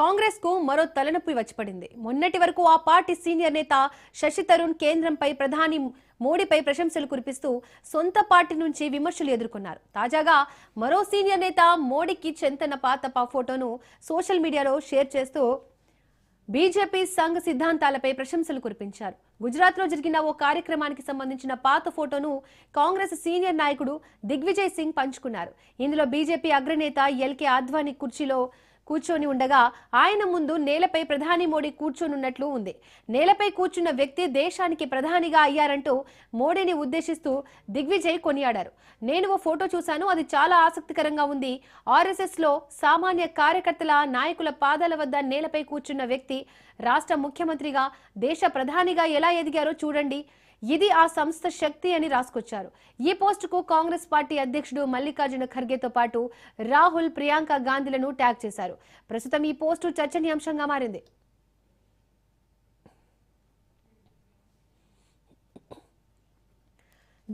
కాంగ్రెస్కు మరో తలనొప్పి వచ్చిపడింది. మొన్నటి వరకు ఆ పార్టీ సీనియర్ నేత శశి తరుణ్ కేంద్రంపై ప్రధాని మోడీపై ప్రశంసలు కురిపిస్తూ సొంత పార్టీ నుంచి విమర్శలు ఎదుర్కొన్నారు. తాజాగా మరో సీనియర్ నేత మోడీకి చెంతన పాత ఫోటోను సోషల్ మీడియాలో షేర్ చేస్తూ బీజేపీ సంఘ సిద్ధాంతాలపై ప్రశంసలు కురిపించారు. గుజరాత్లో జరిగిన ఓ కార్యక్రమానికి సంబంధించిన పాత ఫోటోను కాంగ్రెస్ సీనియర్ నాయకుడు దిగ్విజయ్ సింగ్ పంచుకున్నారు. ఇందులో బీజేపీ అగ్రనేత ఎల్కే ఆద్వానీ కుర్చీలో కూర్చొని ఉండగా ఆయన ముందు నేలపై ప్రధాని మోడీ కూర్చొనున్నట్లు ఉంది. నేలపై కూర్చున్న వ్యక్తి దేశానికి ప్రధానిగా అయ్యారంటూ మోడీని ఉద్దేశిస్తూ దిగ్విజయ్ కొనియాడారు. నేను ఓ ఫోటో చూశాను అది చాలా ఆసక్తికరంగా ఉంది. ఆర్ఎస్ఎస్లో సామాన్య కార్యకర్తల నాయకుల పాదాల వద్ద నేలపై కూర్చున్న వ్యక్తి రాష్ట్ర ముఖ్యమంత్రిగా దేశ ప్రధానిగా ఎలా ఎదిగారో చూడండి. ఇది ఆ సంస్థ శక్తి అని రాసుకొచ్చారు. ఈ పోస్టుకు కాంగ్రెస్ పార్టీ అధ్యక్షుడు మల్లికార్జున ఖర్గేతో పాటు రాహుల్ ప్రియాంక గాంధీలను ట్యాగ్ చేశారు. ప్రస్తుతం ఈ పోస్టు చర్చనీయాంశంగా మారింది.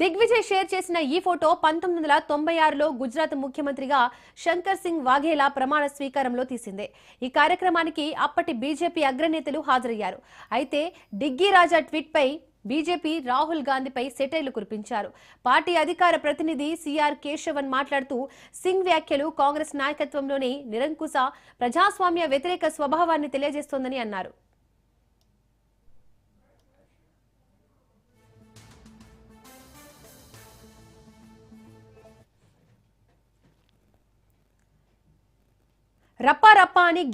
దిగ్విజయ్ షేర్ చేసిన ఈ ఫోటో పంతొమ్మిది వందల తొంభై ఆరులో గుజరాత్ ముఖ్యమంత్రిగా శంకర్ సింగ్ వాఘేలా ప్రమాణ స్వీకారంలో తీసిందే. ఈ కార్యక్రమానికి అప్పటి బీజేపీ అగ్రనేతలు హాజరయ్యారు. అయితే డిగ్గీ రాజా ట్వీట్పై బీజేపీ రాహుల్ గాంధీపై సెటైర్లు కురిపించారు. పార్టీ అధికార ప్రతినిధి సిఆర్ కేశవన్ మాట్లాడుతూ సింగ్ వ్యాఖ్యలు కాంగ్రెస్ నాయకత్వంలోని నిరంకుశ ప్రజాస్వామ్య వ్యతిరేక స్వభావాన్ని తెలియజేస్తోందని అన్నారు. రప్పా రప్పా అని